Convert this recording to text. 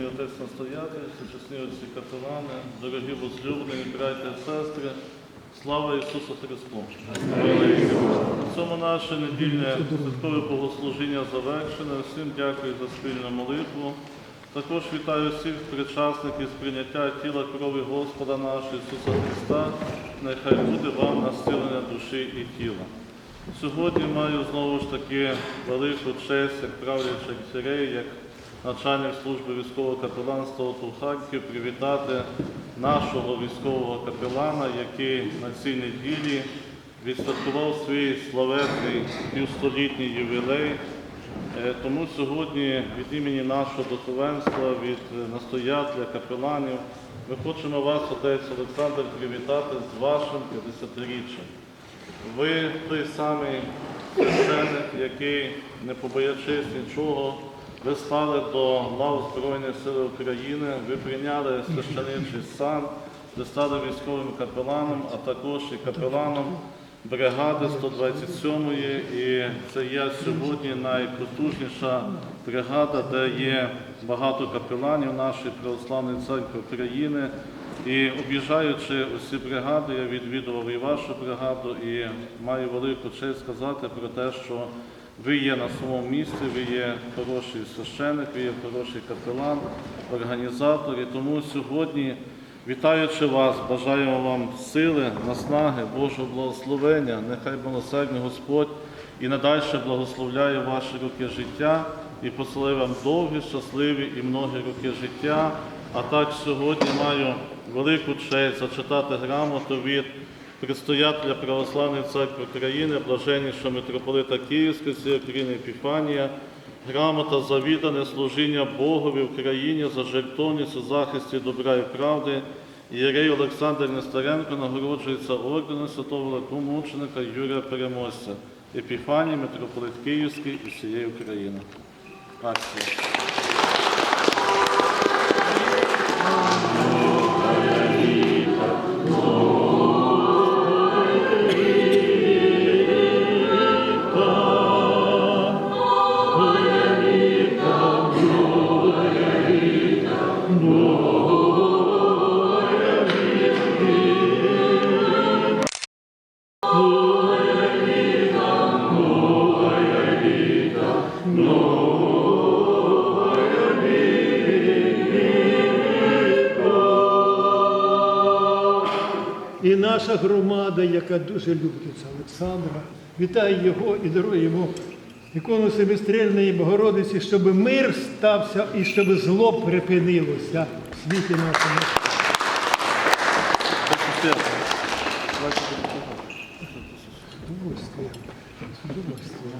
Всечесний отець настоятель, всечесні отці каталани, дорогі возлюблені, браття і сестри, слава Ісусу Христу! На цьому наше недільне святкове богослужіння завершене. Всім дякую за спільну молитву. Також вітаю всіх причасників з прийняття тіла крові Господа нашого Ісуса Христа. Нехай буде вам настилення душі і тіла. Сьогодні маю знову ж таки велику честь, як правлячих царей, як начальник служби військового капеланства ОТУ Харків, привітати нашого військового капелана, який на цій неділі відсвяткував свій славетний півстолітній ювілей. Е, Тому сьогодні від імені нашого духовенства, від настоятеля, капеланів, ми хочемо вас, отець Олександр, привітати з вашим 50-річчям. Ви той самий священник, який, не побоячись нічого, ви стали до лав Збройних сил України, ви прийняли священичий сан, ви стали військовим капеланом, а також і капеланом бригади 127-ї. І це є сьогодні найпотужніша бригада, де є багато капеланів нашої православної церкви України. І об'їжджаючи усі бригади, я відвідував і вашу бригаду, і маю велику честь сказати про те, що ви є на своєму місці, ви є хороший священик, ви є хороший капелан, організатор. І тому сьогодні, вітаючи вас, бажаємо вам сили, наснаги, Божого благословення. Нехай милосердний Господь і надальше благословляє ваші роки життя і посилає вам довгі, щасливі і многі роки життя. А так сьогодні маю велику честь зачитати грамоту від предстоятеля Православної церкви України, блаженнішого митрополита Київської всієї України Епіфанія, грамота за служіння Богові в країні за жертовність у захисті добра і правди. Єрей Олександр Нестеренко нагороджується орденом святого великомученика Юрія Переможця, Епіфанії, митрополит Київський і всієї України. Акція. І наша громада, яка дуже любить Олександра, вітає його і дарує йому ікону семистрільної Богородиці, щоб мир стався і щоб зло припинилося в світі нашому. Удовольствие. Удовольствие.